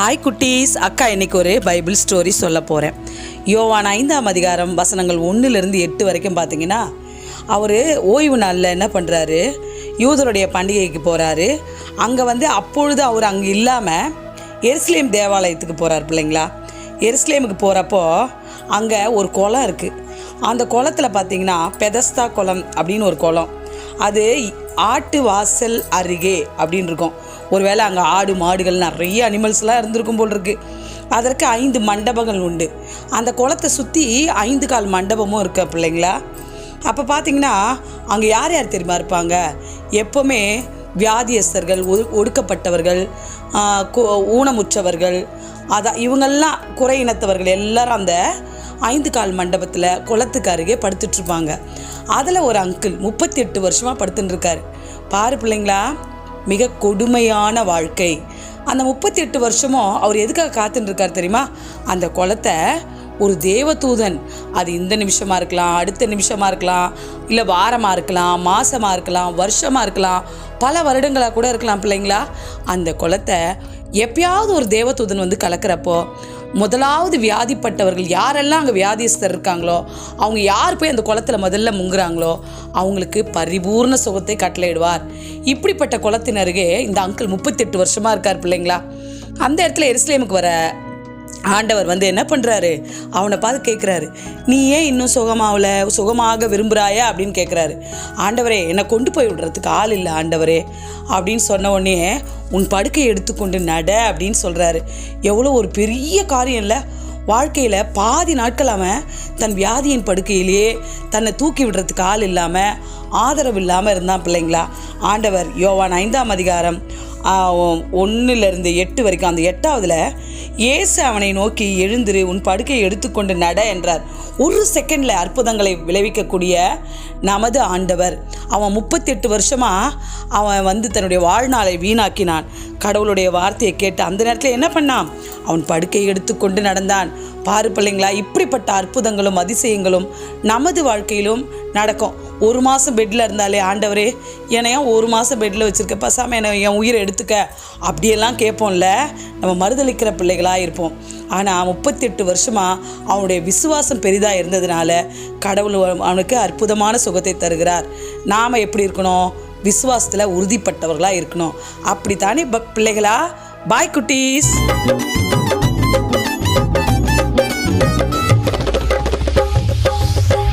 Hi குட்டீஸ். அக்கா இன்னைக்கு ஒரு பைபிள் ஸ்டோரி சொல்ல போகிறேன் யோவான் ஐந்தாம் அதிகாரம் வசனங்கள் ஒன்றுலேருந்து எட்டு வரைக்கும் பார்த்தீங்கன்னா அவர் ஓய்வு நாளில் என்ன பண்ணுறாரு யூதருடைய பண்டிகைக்கு போகிறாரு அங்கே வந்து அப்பொழுது அவர் அங்கே இல்லாமல் எருசலேம் தேவாலயத்துக்கு போகிறார் பிள்ளைங்களா? எருசலேமுக்கு போகிறப்போ அங்கே ஒரு குளம் இருக்குது அந்த குளத்தில் பார்த்தீங்கன்னா பெதஸ்தா குளம் அப்படின்னு ஒரு குளம். அது ஆட்டு வாசல் அருகே அப்படின்னு இருக்கும் ஒருவேளை அங்கே ஆடு மாடுகள் நிறைய அனிமல்ஸ்லாம் இருந்திருக்கும் போல் இருக்கு அதற்கு ஐந்து மண்டபங்கள் உண்டு. அந்த குளத்தை சுற்றி ஐந்து கால் மண்டபமும் இருக்க பிள்ளைங்களா. அப்போ பார்த்தீங்கன்னா அங்கே யார் யார் தெரியுமா இருப்பாங்க? எப்போவுமே வியாதியஸ்தர்கள் ஒ ஒடுக்கப்பட்டவர்கள் ஊனமுற்றவர்கள் அதான் இவங்கெல்லாம் குறை இனத்தவர்கள் எல்லாரும் அந்த ஐந்து கால் மண்டபத்தில் குளத்துக்கு அருகே படுத்துட்ருப்பாங்க. அதில் ஒரு அங்கிள் முப்பத்தி எட்டு வருஷமாக படுத்துட்டுருக்காரு பாரு பிள்ளைங்களா மிக கொடுமையான வாழ்க்கை. அந்த முப்பத்தி எட்டு வருஷமும் அவர் எதுக்காக காத்துட்டுருக்கார் தெரியுமா? அந்த குளத்தை ஒரு தேவதூதன் அது இந்த நிமிஷமாக இருக்கலாம் அடுத்த நிமிஷமாக இருக்கலாம் இல்லை வாரமாக இருக்கலாம் மாதமாக இருக்கலாம் வருஷமாக இருக்கலாம் பல வருடங்களாக கூட இருக்கலாம் பிள்ளைங்களா? அந்த குளத்தை எப்பயாவது ஒரு தேவதூதன் வந்து கலக்கிறப்போ முதலாவது வியாதிப்பட்டவர்கள் யாரெல்லாம் அங்கே வியாதிஸ்தர் இருக்காங்களோ அவங்க யார் போய் அந்த குளத்தில் முதல்ல முங்குறாங்களோ அவங்களுக்கு பரிபூர்ண சுகத்தை கட்டளையிடுவார். இப்படிப்பட்ட குளத்தின் அருகே இந்த அங்கிள் முப்பத்தெட்டு வருஷமாக இருக்கார் பிள்ளைங்களா. அந்த இடத்துல எருசலேமுக்கு வர ஆண்டவர் வந்து என்ன பண்ணுறாரு அவனை பார்த்து கேட்குறாரு நீ ஏன் இன்னும் சுகமாகல சுகமாக விரும்புகிறாயா அப்படின்னு கேட்குறாரு ஆண்டவரே என்னை கொண்டு போய் விடுறதுக்கு ஆள் இல்லை ஆண்டவரே. அப்படின்னு சொன்ன உடனே உன் படுக்கையை எடுத்துக்கொண்டு நட அப்படின்னு சொல்கிறாரு எவ்வளோ ஒரு பெரிய காரியம் இல்லை. வாழ்க்கையில் பாதி நாட்கள் அவன் தன் வியாதியின் படுக்கையிலேயே தன்னை தூக்கி விடுறதுக்கு ஆள் இல்லாமல் ஆதரவு இல்லாமல் இருந்தான் பிள்ளைங்களா. ஆண்டவர் யோவான் ஐந்தாம் அதிகாரம் ஒன்றுலேருந்து எட்டு வரைக்கும் அந்த எட்டாவதில் இயேசு அவனை நோக்கி எழுந்திரு உன் படுக்கையை எடுத்துக்கொண்டு நட என்றார். ஒரு செகண்டில் அற்புதங்களை விளைவிக்கக்கூடிய நமது ஆண்டவர். அவன் முப்பத்தெட்டு வருஷமாக அவன் வந்து தன்னுடைய வாழ்நாளை வீணாக்கினான். கடவுளுடைய வார்த்தையை கேட்டு அந்த நேரத்தில் என்ன பண்ணான்? அவன் படுக்கையை எடுத்துக்கொண்டு நடந்தான். பாரு பிள்ளைங்களா இப்படிப்பட்ட அற்புதங்களும் அதிசயங்களும் நமது வாழ்க்கையிலும் நடக்கும். ஒரு மாதம் பெட்டில் இருந்தாலே ஆண்டவரே என்னை ஒரு மாதம் பெட்டில் வச்சுருக்க பசாமல் என்னை என் உயிரை எடுத்துக்க? அப்படியெல்லாம் கேட்போம்ல. நம்ம மறுதளிக்கிற பிள்ளைகளாக இருப்போம். ஆனால் முப்பத்தெட்டு வருஷமாக அவனுடைய விசுவாசம் பெரிதாக இருந்ததுனால கடவுள் அவனுக்கு அற்புதமான சுகத்தை தருகிறார். நாம் எப்படி இருக்கணும்? விசுவாசத்தில் உறுதிப்பட்டவர்களாக இருக்கணும். அப்படித்தானே ப- பிள்ளைகளா? பாய் குட்டீஸ்.